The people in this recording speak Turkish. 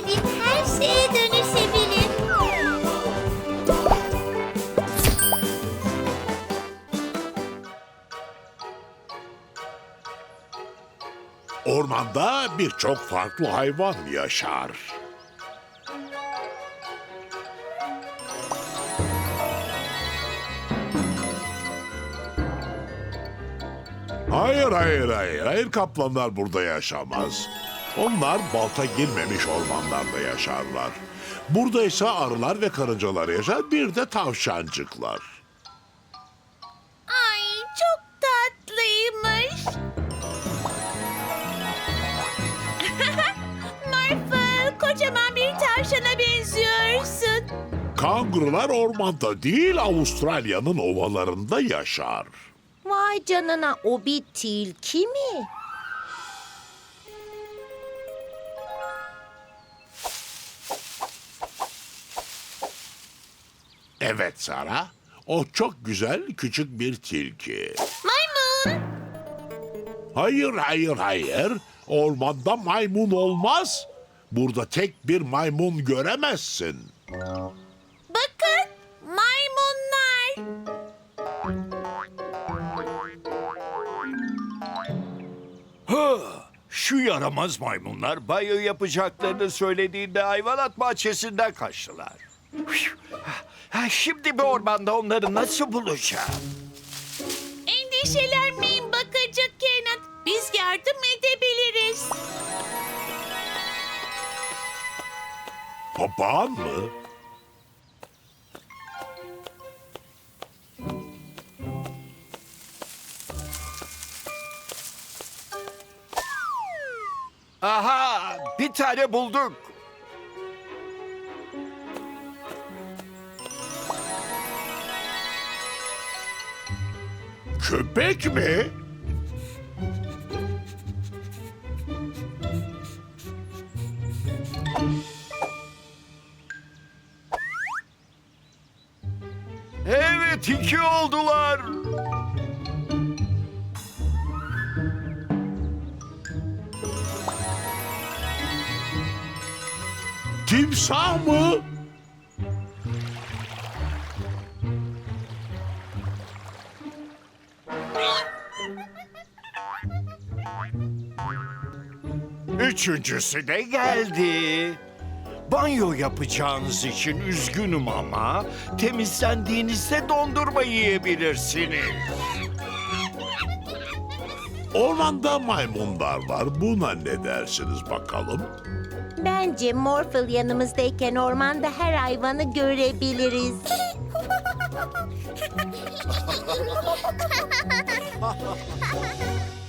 istediğim her şeye dönüşebilirim. Ormanda birçok farklı hayvan yaşar. Hayır, hayır, hayır. Hayır kaplanlar burada yaşamaz. Onlar balta girmemiş ormanlarda yaşarlar. Burada ise arılar ve karıncalar yaşar, bir de tavşancıklar. Ay çok tatlıymış. Marfıl kocaman bir tavşana benziyorsun. Kangurular ormanda değil, Avustralya'nın ovalarında yaşar. Vay canına o bir tilki mi? Evet Sara, o çok güzel küçük bir tilki. Maymun. Hayır, hayır, hayır. Ormanda maymun olmaz. Burada tek bir maymun göremezsin. Bakın maymunlar. Şu yaramaz maymunlar banyo yapacaklarını söylediğinde hayvanat bahçesinden kaçtılar. Ha, şimdi bir ormanda onları nasıl bulacağım? Endişelenmeyin bakıcı Kenan. Biz yardım edebiliriz. Papağan mı? Aha bir tane bulduk. Köpek mi? Evet iki oldular. Timsah mı? Üçüncüsü de geldi. Banyo yapacağınız için üzgünüm ama temizlendiğinizde dondurma yiyebilirsiniz. Ormanda maymunlar var. Buna ne dersiniz bakalım? Bence Morphle yanımızdayken ormanda her hayvanı görebiliriz.